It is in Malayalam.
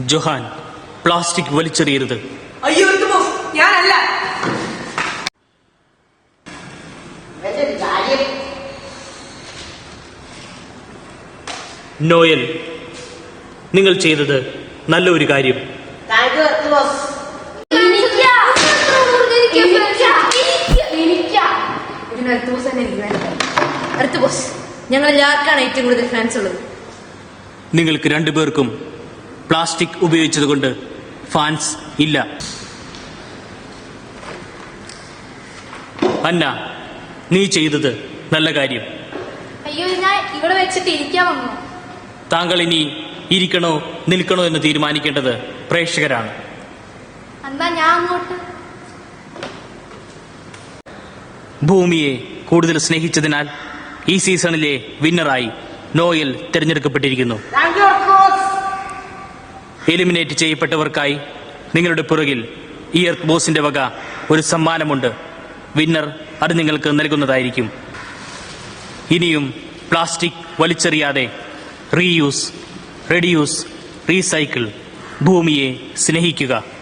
Johan plastic വലിച്ചെറിയരുത്. അയ്യോ ഞാനല്ല. നോയൽ നിങ്ങൾ ചെയ്തത് നല്ലൊരു കാര്യം. ഞങ്ങൾ ആർക്കാണ് ഏറ്റവും കൂടുതൽ ഫാൻസ് ഉള്ളത്. നിങ്ങൾക്ക് രണ്ടുപേർക്കും പ്ലാസ്റ്റിക് ഉപയോഗിച്ചതുകൊണ്ട് ഫാൻസ് ഇല്ല. അന്ന നീ ചെയ്തത് നല്ല കാര്യം. അയ്യോ ഞാൻ ഇവിടെ വെച്ചിട്ട് ഇരിക്കാൻ വന്നു. താങ്കൾ ഇനി ഇരിക്കണോ നിൽക്കണോ എന്ന് തീരുമാനിക്കേണ്ടത് പ്രേക്ഷകരാണ്. ഞാൻ അങ്ങോട്ട്. ഭൂമിയെ കൂടുതൽ സ്നേഹിച്ചതിനാൽ ഈ സീസണിലെ വിന്നറായി നോയൽ തിരഞ്ഞെടുക്കപ്പെട്ടിരിക്കുന്നു. എലിമിനേറ്റ് ചെയ്യപ്പെട്ടവർക്കായി നിങ്ങളുടെ പുറകിൽ ഈ എർത്ത് വക ഒരു സമ്മാനമുണ്ട്. വിന്നർ അത് നിങ്ങൾക്ക് നൽകുന്നതായിരിക്കും. ഇനിയും പ്ലാസ്റ്റിക് വലിച്ചെറിയാതെ റീയൂസ് റെഡ്യൂസ് റീസൈക്കിൾ ഭൂമിയെ സ്നേഹിക്കുക.